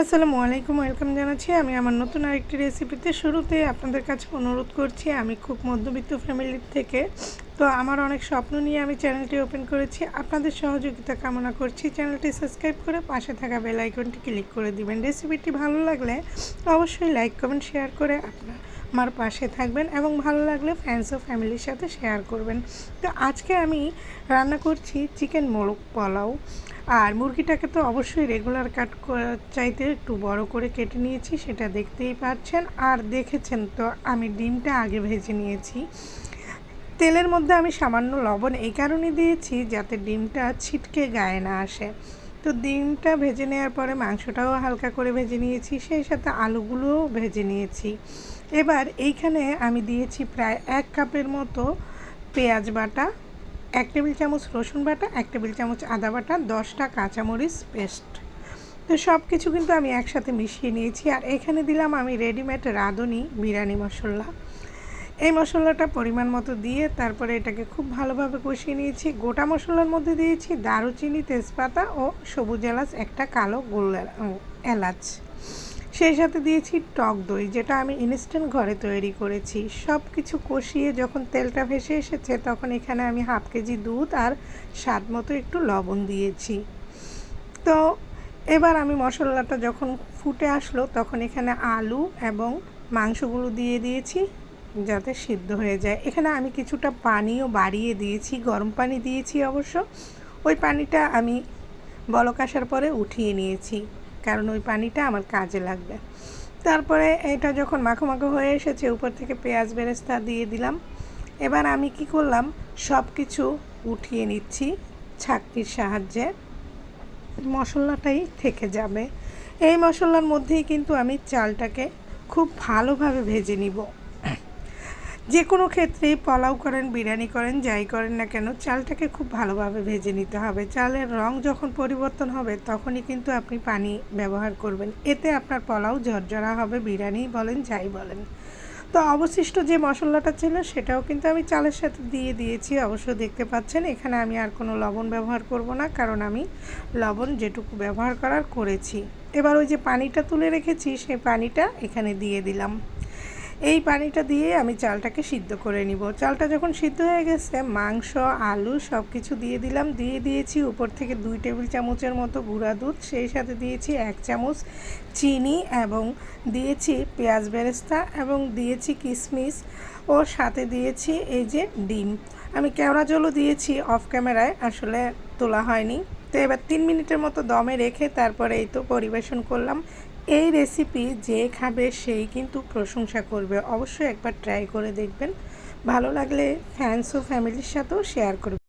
আসসালামু আলাইকুম, ওয়েলকাম জানাচ্ছি। আমি আমার নতুন আরেকটি রেসিপিতে শুরুতে আপনাদের কাছে অনুরোধ করছি, আমি খুব মধ্যবিত্ত ফ্যামিলির থেকে। তো আমার অনেক স্বপ্ন নিয়ে আমি চ্যানেলটি ওপেন করেছি। আপনাদের সহযোগিতা কামনা করছি। চ্যানেলটি সাবস্ক্রাইব করে পাশে থাকা বেল আইকনটি ক্লিক করে দিবেন। রেসিপিটি ভালো লাগলে অবশ্যই লাইক কমেন্ট শেয়ার করে আপনার আমার পাশে থাকবেন এবং ভালো লাগলে ফ্রেন্ডস ও ফ্যামিলির সাথে শেয়ার করবেন। তো আজকে আমি রান্না করছি চিকেন মোরগ পোলাও। আর মুরগিটাকে তো অবশ্যই রেগুলার কাট চাইতে একটু বড় করে কেটে নিয়েছি, সেটা দেখতেই পাচ্ছেন। আর দেখেছেন তো, আমি ডিমটা আগে ভেজে নিয়েছি। তেলের মধ্যে আমি সামান্য লবণ এই কারণে দিয়েছি যাতে ডিমটা ছিটকে গায়ে না আসে। তো ডিমটা ভেজে নেওয়ার পরে মাংসটাও হালকা করে ভেজে নিয়েছি, সেই সাথে আলুগুলোও ভেজে নিয়েছি। এবার এইখানে আমি দিয়েছি প্রায় এক কাপের মতো পেঁয়াজ বাটা, এক টেবিল চামচ রসুন বাটা, এক টেবিল চামচ আদা বাটা, দশটা কাঁচামরিচ পেস্ট। তো সব কিছু কিন্তু আমি একসাথে মিশিয়ে নিয়েছি। আর এখানে দিলাম আমি রেডিমেড রাঁধুনি বিরিয়ানি মশলা। এই মশলাটা পরিমাণ মতো দিয়ে তারপরে এটাকে খুব ভালোভাবে কষিয়ে নিয়েছি। গোটা মশলার মধ্যে দিয়েছি দারুচিনি, তেজপাতা ও সবুজ এলাচ, একটা কালো গোল এলাচ। সেই সাথে দিয়েছি টক দই, যেটা আমি ইনস্ট্যান্ট ঘরে তৈরি করেছি। সব কিছু কষিয়ে যখন তেলটা ভেসে এসেছে, তখন এখানে আমি হাফ কেজি দুধ আর স্বাদ মতো একটু লবণ দিয়েছি। তো এবার আমি মশলাটা যখন ফুটে আসলো, তখন এখানে আলু এবং মাংসগুলো দিয়ে দিয়েছি যাতে সিদ্ধ হয়ে যায়। এখানে আমি কিছুটা পানিও বাড়িয়ে দিয়েছি, গরম পানি দিয়েছি অবশ্য। ওই পানিটা আমি বলক আসার পরে উঠিয়ে নিয়েছি। কারণ ওই পানিটা আমার কাজে লাগবে। তারপরে এটা যখন মাখো মাখো হয়ে এসেছে, উপর থেকে পেঁয়াজ বেরেস্তা দিয়ে দিলাম। এবার আমি কি করলাম? সব কিছু উঠিয়ে নিচ্ছি ছাকটির সাহায্যে। মশলাটাই থেকে যাবে। এই মশলার মধ্যেই কিন্তু আমি চালটাকে খুব ভালোভাবে ভেজে নিব। যে কোনো ক্ষেত্রেই পোলাও করেন, বিরিয়ানি করেন, যাই করেন না কেন, চালটাকে খুব ভালোভাবে ভেজে নিতে হবে। চালের রং যখন পরিবর্তন হবে, তখনই কিন্তু আপনি পানি ব্যবহার করবেন। এতে আপনার পোলাও ঝরঝরা হবে, বিরিয়ানি বলেন, যাই বলেন। তো অবশিষ্ট যে মশলাটা ছিল, সেটাও কিন্তু আমি চালের সাথে দিয়ে দিয়েছি। অবশ্য দেখতে পাচ্ছেন, এখানে আমি আর কোনো লবণ ব্যবহার করব না, কারণ আমি লবণ যেটুকু ব্যবহার করার করেছি। এবার ওই যে পানিটা তুলে রেখেছি, সেই পানিটা এখানে দিয়ে দিলাম। এই পানিটা দিয়ে আমি চালটাকে সিদ্ধ করে নিব। চালটা যখন সিদ্ধ হয়ে গেছে, মাংস, আলু সব কিছু দিয়ে দিলাম। দিয়ে দিয়েছি উপর থেকে দুই টেবিল চামচের মতো গুঁড়া দুধ, সেই সাথে দিয়েছি এক চামচ চিনি এবং দিয়েছি পেঁয়াজ বেরেস্তা এবং দিয়েছি কিশমিশ ও সাথে দিয়েছি এই যে ডিম। আমি কেওড়া জলও দিয়েছি অফ ক্যামেরায়, আসলে তোলা হয়নি। তো এবার তিন মিনিটের মতো দমে রেখে তারপরে এই তো পরিবেশন করলাম। এই রেসিপি যে খাবে সেই কিন্তু প্রশংসা করবে। অবশ্যই একবার ট্রাই করে দেখবেন। ভালো লাগলে ফ্যান্স ও ফ্যামিলির সাথেও শেয়ার করবে